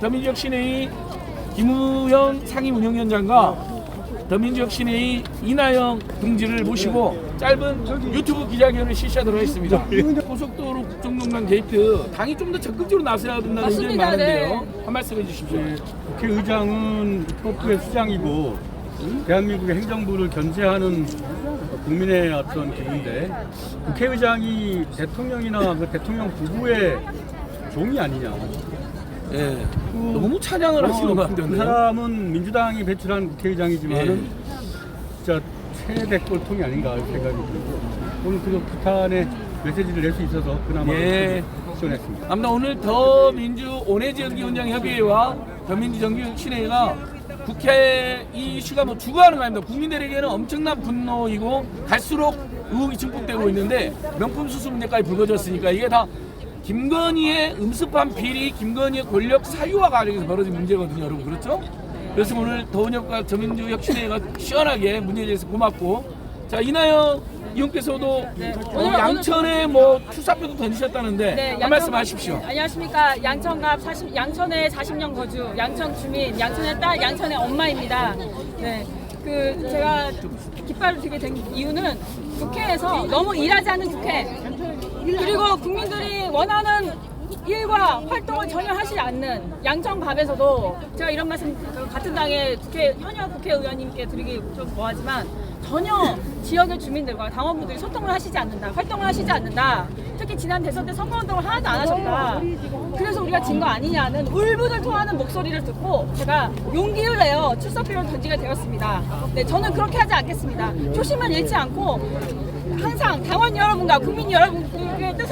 더민주역 시내의 김우영 상임운영위원장과 더민주역 시내의 이나영 동지를 모시고 짧은 유튜브 기자회견을 실시하도록 하겠습니다. 고속도로 국정농단 게이트 당이 좀 더 적극적으로 나서야 된다는 의견이 맞습니다. 많은데요. 네. 한 말씀 해주십시오. 국회의장은 입법부의 수장이고 대한민국의 행정부를 견제하는 국민의 어떤 기분인데 국회의장이 대통령이나 그 대통령 부부의 종이 아니냐. 예. 너무 찬양을 하시는 것 어, 그. 사람은 민주당이 배출한 국회의장이지만은 예. 진짜 최대 꼴통이 아닌가 할 생각이 들고 오늘 그 북한에 메시지를 낼 수 있어서 그나마 예. 시원했습니다. 아무튼 오늘 더민주 온해지역위원장협의회와 더민주정규 신회가 국회 이 이슈가 뭐 주거하는 거 아닙니다. 국민들에게는 엄청난 분노이고 갈수록 의혹이 증폭되고 있는데 명품 수수 문제까지 불거졌으니까 이게 다 김건희의 음습한 비리, 김건희의 권력 사유와 관련해서 벌어진 문제거든요, 여러분 그렇죠? 그래서 오늘 더운역과 더민주혁 신회가 시원하게 문제에 대해서 고맙고 자 이나영 의원께서도 어, 오늘- 양천에 뭐 출사표도 던지셨다는데 네, 한 양천- 말씀 하십시오. 안녕하십니까. 양천갑 40, 양천에 40년 거주, 양천 주민, 양천의 딸, 양천의 엄마입니다. 네. 그 제가 깃발을 들게 된 이유는 국회에서 너무 일하지 않는 국회 그리고 국민들이 원하는 일과 활동을 전혀 하지 않는 양천갑에서도 제가 이런 말씀 그 같은 당의 국회 현역 국회의원님께 드리기 좀 뭐하지만 전혀 지역의 주민들과 당원분들이 소통을 하시지 않는다, 활동을 하시지 않는다. 특히 지난 대선 때 선거운동을 하나도 안 하셨다. 그래서 우리가 진 거 아니냐는 울분을 토하는 목소리를 듣고 제가 용기를 내어 출사표를 던지게 되었습니다. 네, 저는 그렇게 하지 않겠습니다. 초심을 잃지 않고 항상 당원 여러분과 국민 여러분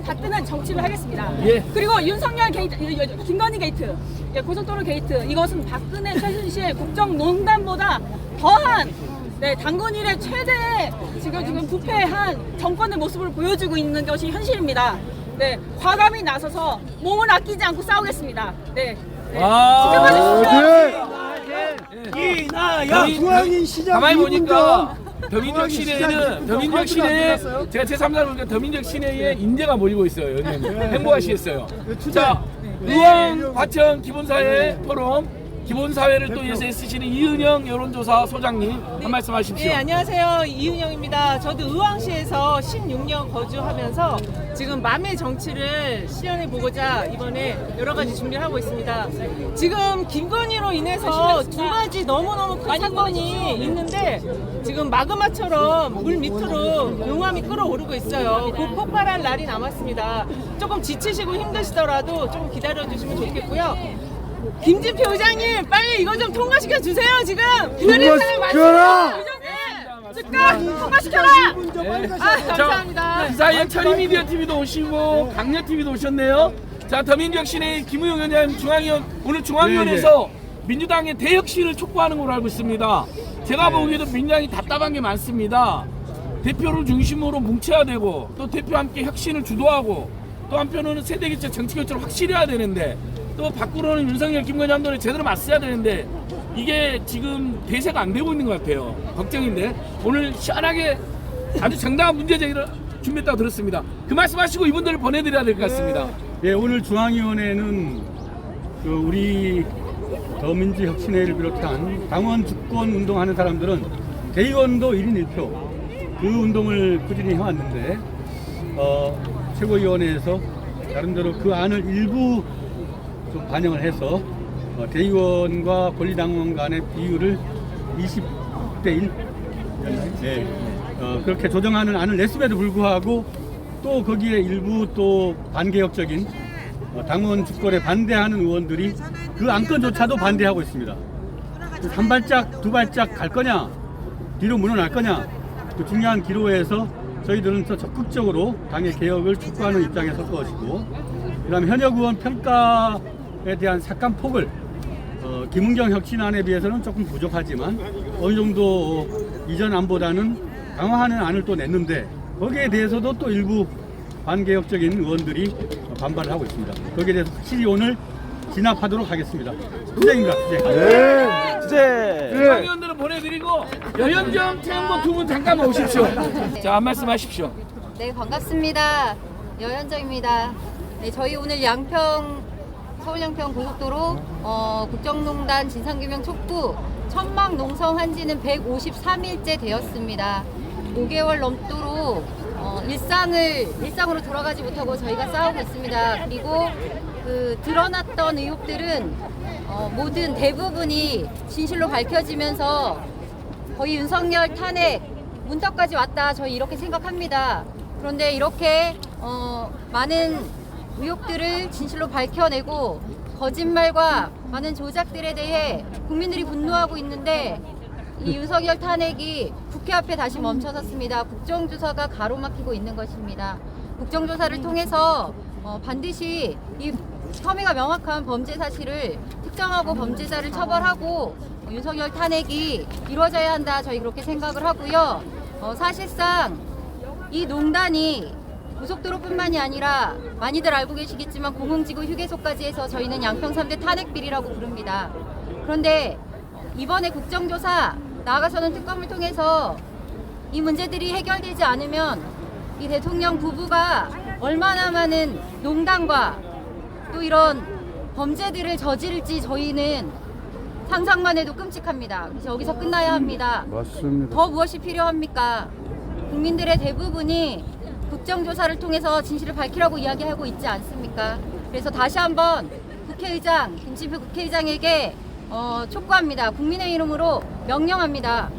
의 뜻을 받드는 정치를 하겠습니다. 예. 그리고 윤석열 게이트, 김건희 게이트, 예, 고속도로 게이트 이것은 박근혜 최순실 국정농단보다 더한 네, 당군 일의 최대의 지금 지금 부패한 정권의 모습을 보여주고 있는 것이 현실입니다. 네, 과감히 나서서 몸을 아끼지 않고 싸우겠습니다. 네. 네. 아, 지켜봐 주십시오. 이나야 중앙인 시장 가만히 이분정. 보니까 더민적 중앙인 시내에는 이분정 시내에? 제가 제3자 보니까 더민적 시내에 인재가 몰리고 있어요. 여기 행복하시겠어요. 자, 의왕 과천 기본사회 포럼 기본사회를 또 위해서 애쓰시는 이은영 여론조사 소장님 한 말씀 하십시오. 네, 안녕하세요. 이은영입니다. 저도 의왕시에서 16년 거주하면서 지금 맘의 정치를 실현해 보고자 이번에 여러 가지 준비를 하고 있습니다. 지금 김건희로 인해서 두 가지 너무너무 큰 사건이 있는데 지금 마그마처럼 물 밑으로 용암이 끓어오르고 있어요. 곧 폭발할 날이 남았습니다. 조금 지치시고 힘드시더라도 조금 기다려 주시면 좋겠고요. 김진표 의장님 빨리 이거 좀 통과시켜 주세요 지금 통과시켜라! 즉각 통과시켜라 아 감사합니다 그 사이에 천리미디어 TV도 오시고 강력 TV도 오셨네요. 자, 시내 김우영 의원님 중앙위원 오늘 중앙위원회에서 민주당의 대혁신을 촉구하는 걸로 알고 있습니다. 제가 보기에도 민주당이 답답한 게 많습니다. 대표를 중심으로 뭉쳐야 되고 또 대표와 함께 혁신을 주도하고 또 한편으로는 세대 교체 정치 교체를 확실히 해야 되는데 또 밖으로는 윤석열 김건희 한돈에 제대로 맞서야 되는데 이게 지금 대세가 안 되고 있는 것 같아요. 걱정인데 오늘 시원하게 아주 정당한 문제 제기를 준비했다고 들었습니다. 그 말씀하시고 이분들을 보내드려야 될 것 같습니다. 예, 오늘 중앙위원회는 그 우리 더민주 혁신회를 비롯한 당원 주권 운동하는 사람들은 대의원도 1인 1표 그 운동을 꾸준히 해왔는데 어, 최고위원회에서 나름대로 그 안을 일부 좀 반영을 해서 어, 대의원과 권리당원 간의 비율을 20대 1 네, 어, 그렇게 조정하는 안을 냈음에도 불구하고 또 거기에 일부 또 반개혁적인 어, 당원 주권에 반대하는 의원들이 그 안건조차도 반대하고 있습니다. 한 발짝 두 발짝 갈 거냐? 뒤로 물러날 거냐? 그 중요한 기로에서 저희들은 더 적극적으로 당의 개혁을 촉구하는 입장에 설 것이고 그다음 현역 의원 평가에 대한 삭감 폭을 어, 김은경 혁신안에 비해서는 조금 부족하지만 어느 정도 이전 안보다는 강화하는 안을 또 냈는데 거기에 대해서도 또 일부 반개혁적인 의원들이 반발을 하고 있습니다. 거기에 대해서 확실히 오늘 진압하도록 하겠습니다. 투쟁입니다. 투쟁. 네. 주제. 중앙위원들은 보내드리고 여현정 최영보 두분 잠깐만 오십시오. 자, 한 말씀 하십시오. 네, 반갑습니다. 여현정입니다. 네, 저희 오늘 양평 서울 양평 고속도로 어, 국정농단 진상규명 촉구 천막 농성 한 지는 153일째 되었습니다. 5개월 넘도록 어, 일상을 일상으로 돌아가지 못하고 저희가 싸우고 있습니다. 그리고 그 드러났던 의혹들은 어, 모든 대부분이 진실로 밝혀지면서 거의 윤석열 탄핵 문턱까지 왔다 저희 이렇게 생각합니다. 그런데 이렇게 어, 많은 의혹들을 진실로 밝혀내고 거짓말과 많은 조작들에 대해 국민들이 분노하고 있는데 이 윤석열 탄핵이 국회 앞에 다시 멈춰섰습니다. 국정조사가 가로막히고 있는 것입니다. 국정조사를 통해서 어, 반드시 이 혐의가 명확한 범죄 사실을 특정하고 범죄자를 처벌하고 어, 윤석열 탄핵이 이루어져야 한다. 저희 그렇게 생각을 하고요. 어, 사실상 이 농단이 고속도로뿐만이 아니라 많이들 알고 계시겠지만 공흥지구 휴게소까지 해서 저희는 양평 3대 탄핵 비리라고 부릅니다. 그런데 이번에 국정조사 나아가서는 특검을 통해서 이 문제들이 해결되지 않으면 이 대통령 부부가 얼마나 많은 농단과 또 이런 범죄들을 저지를지 저희는 상상만 해도 끔찍합니다. 그래서 여기서 끝나야 합니다. 맞습니다. 더 무엇이 필요합니까? 국민들의 대부분이 국정조사를 통해서 진실을 밝히라고 이야기하고 있지 않습니까? 그래서 다시 한번 국회의장, 김진표 국회의장에게 어, 촉구합니다. 국민의 이름으로 명령합니다.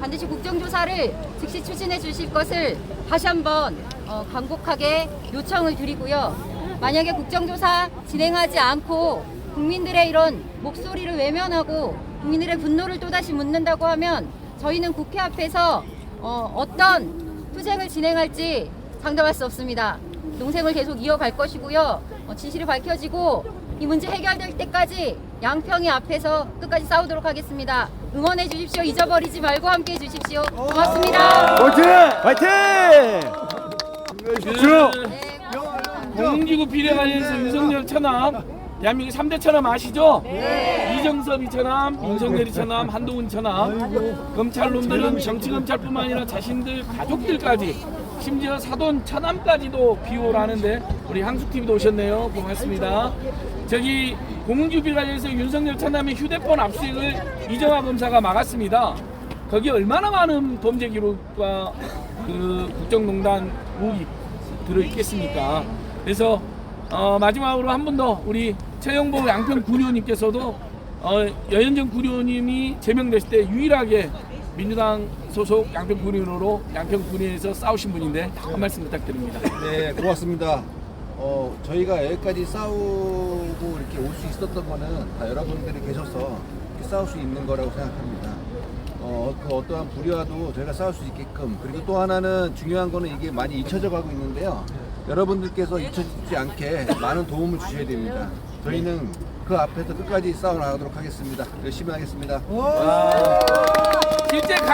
반드시 국정조사를 즉시 추진해 주실 것을 다시 한번 어, 간곡하게 요청을 드리고요. 만약에 국정조사 진행하지 않고 국민들의 이런 목소리를 외면하고 국민들의 분노를 또다시 묻는다고 하면 저희는 국회 앞에서 어, 어떤 투쟁을 진행할지 상담할 수 없습니다. 농생을 계속 이어갈 것이고요. 어, 진실이 밝혀지고 이 문제 해결될 때까지 양평이 앞에서 끝까지 싸우도록 하겠습니다. 응원해 주십시오. 잊어버리지 말고 함께 해 주십시오. 고맙습니다. 화이팅! 화이팅! 쭉! 네. 공공지구 비례 관련해서 윤석열 천암 대한민국 3대 천암 아시죠? 이정섭이 천암, 윤석열이 천암, 한동훈 천암 검찰놈들은 정치검찰뿐만 아니라 자신들 가족들까지 심지어 사돈 천암까지도 비호하는데 우리 항숙TV도 오셨네요. 고맙습니다. 저기 관련해서 윤석열 천암의 휴대폰 압수수색을 이정화 검사가 막았습니다. 거기 얼마나 많은 범죄 기록과 그 국정농단 의혹이 들어있겠습니까? 그래서 어, 마지막으로 한 번 더 우리 최영보 양평 군의원님께서도 어, 여현정 군의원님이 제명됐을 때 유일하게 민주당 소속 양평 군의원으로 양평 군의에서 싸우신 분인데 한 말씀 부탁드립니다. 네, 고맙습니다. 어, 저희가 여기까지 싸우고 이렇게 올 수 있었던 거는 다 여러분들이 계셔서 이렇게 싸울 수 있는 거라고 생각합니다. 어, 그 어떠한 불의와도 저희가 싸울 수 있게끔 그리고 또 하나는 중요한 거는 이게 많이 잊혀져 가고 있는데요. 여러분들께서 잊혀지지 않게 많은 도움을 주셔야 됩니다. 저희는 그 앞에서 끝까지 싸워 나가도록 하겠습니다. 열심히 하겠습니다. 실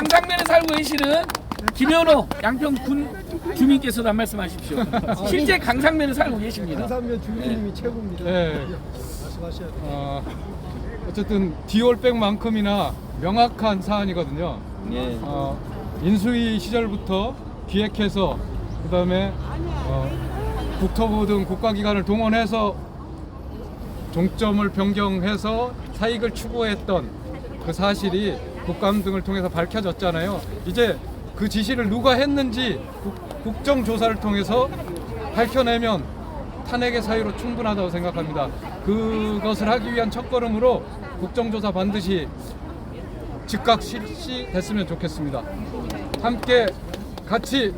제 강상면에 살고 계시는 김현호 양평 군 주민께서도 한 말씀 하십시오. 실제 강상면에 살고 계십니다. 강산면 주민님이 최고입니다. 네. 말씀하셔야 돼요. 어, 어쨌든 디올백만큼이나 명확한 사안이거든요. 어, 인수위 시절부터 기획해서 그다음에 어, 국토부 등 국가기관을 동원해서 종점을 변경해서 사익을 추구했던 그 사실이 국감 등을 통해서 밝혀졌잖아요. 이제 그 지시를 누가 했는지 국, 국정조사를 통해서 밝혀내면 탄핵의 사유로 충분하다고 생각합니다. 그것을 하기 위한 첫걸음으로 국정조사 반드시 즉각 실시됐으면 좋겠습니다. 함께 같이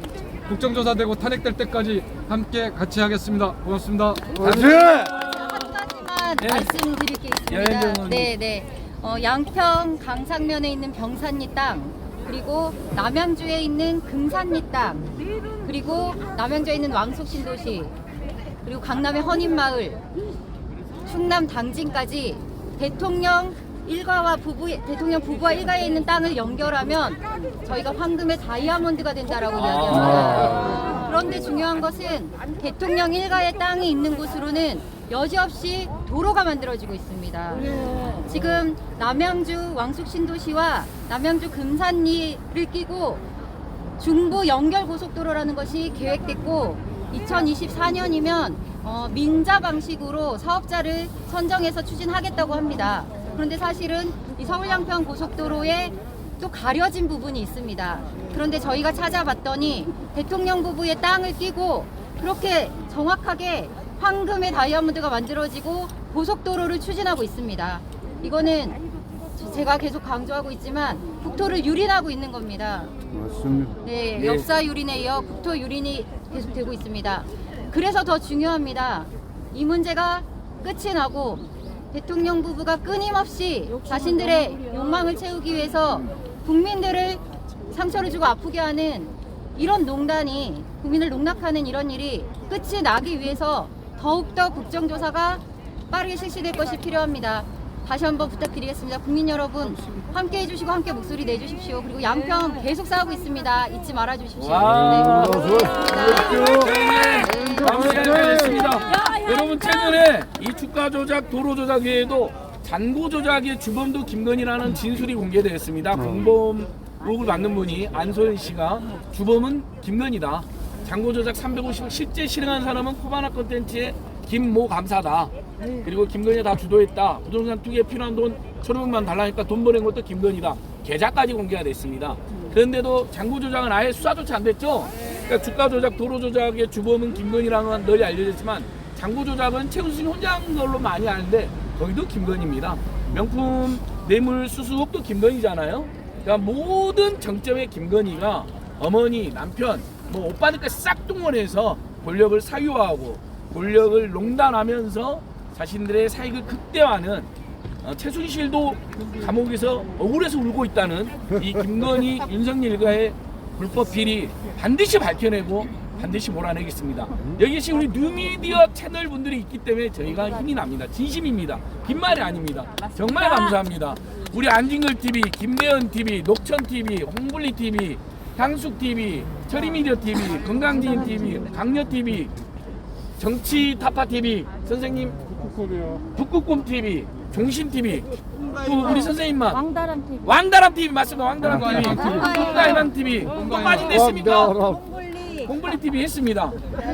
국정조사되고 탄핵될 때까지 함께 같이 하겠습니다. 고맙습니다. 가지만 네. 말씀드릴 게 있습니다. 네, 네. 어, 양평 강상면에 있는 병산리 땅, 그리고 남양주에 있는 금산리 땅, 그리고 남양주에 있는 왕숙신도시, 그리고 강남의 헌인마을, 충남 당진까지 대통령 일가와 부부 대통령 부부와 일가에 있는 땅을 연결하면 저희가 황금의 다이아몬드가 된다라고 이야기합니다. 그런데 중요한 것은 대통령 일가의 땅이 있는 곳으로는 여지없이 도로가 만들어지고 있습니다. 지금 남양주 왕숙 신도시와 남양주 금산리를 끼고 중부 연결 고속도로라는 것이 계획됐고 2024년이면 어, 민자 방식으로 사업자를 선정해서 추진하겠다고 합니다. 그런데 사실은 이 서울 양평 고속도로에 또 가려진 부분이 있습니다. 그런데 저희가 찾아봤더니 대통령 부부의 땅을 끼고 그렇게 정확하게 황금의 다이아몬드가 만들어지고 고속도로를 추진하고 있습니다. 이거는 제가 계속 강조하고 있지만 국토를 유린하고 있는 겁니다. 맞습니다. 네, 네. 역사 유린에 이어 국토 유린이 계속되고 있습니다. 그래서 더 중요합니다. 이 문제가 끝이 나고 대통령 부부가 끊임없이 자신들의 욕망을 채우기 위해서 국민들을 상처를 주고 아프게 하는 이런 농단이 국민을 농락하는 이런 일이 끝이 나기 위해서 더욱더 국정조사가 빠르게 실시될 것이 필요합니다. 다시 한번 부탁드리겠습니다. 국민 여러분 함께 해주시고 함께 목소리 내주십시오. 그리고 양평 계속 싸우고 있습니다. 잊지 말아 주십시오. 와. 네, 고맙습니다. 마무리하겠습니다. 여러분 최근에 이 주가 조작, 도로 조작 외에도 잔고 조작의 주범도 김건희라는 진술이 공개되었습니다. 공범록을 받는 분이 안소연 씨가 주범은 김건희다. 잔고 조작 350억 실제 실행한 사람은 코바나 컨텐츠의 김모 감사다. 그리고 김건희가 다 주도했다. 부동산 투기에 필요한 돈 1,500만 달라니까 돈 보낸 것도 김건희다. 계좌까지 공개가 됐습니다. 그런데도 잔고 조작은 아예 수사조차 안 됐죠. 그러니까 주가 조작, 도로 조작의 주범은 김건희라는 건 널리 알려졌지만 장고 조작은 최은순이 혼자 한 걸로 많이 아는데 거기도 김건희입니다. 명품 뇌물 수수 의혹도 김건희잖아요. 그러니까 모든 정점의 김건희가 어머니, 남편, 뭐 오빠들까지 싹 동원해서 권력을 사유화하고 권력을 농단하면서 자신들의 사익을 극대화하는 어, 최순실도 감옥에서 억울해서 울고 있다는 이 김건희 윤석열 일가의 불법 비리 반드시 밝혀내고 반드시 몰아내겠습니다. 여기 계신 우리 뉴미디어 채널 분들이 있기 때문에 저희가 힘이 납니다. 진심입니다. 빈말이 아닙니다. 정말 감사합니다. 우리 안진걸 TV, 김대현 TV, 녹천 TV, 홍블리 TV, 향숙 TV, 철이미디어 TV, 건강지인 TV, 강녀 TV, 정치 타파 TV 선생님 북극곰 TV, 종신 TV, 또 우리 선생님만 왕다람 TV, 왕다람 TV 맞습니다. 왕다람 TV, 홍가이방 TV, 또 빠진 데 있습니까? 공블리 TV 했습니다.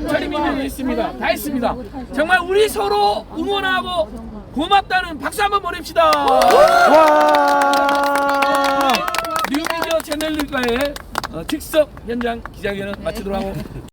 철이미디어 했습니다. 다 했습니다. 정말 우리 서로 응원하고 고맙다는 박수 한번 보냅시다. 와! 뉴미디어 채널들과의 어, 즉석 현장 기자회견을 마치도록 하고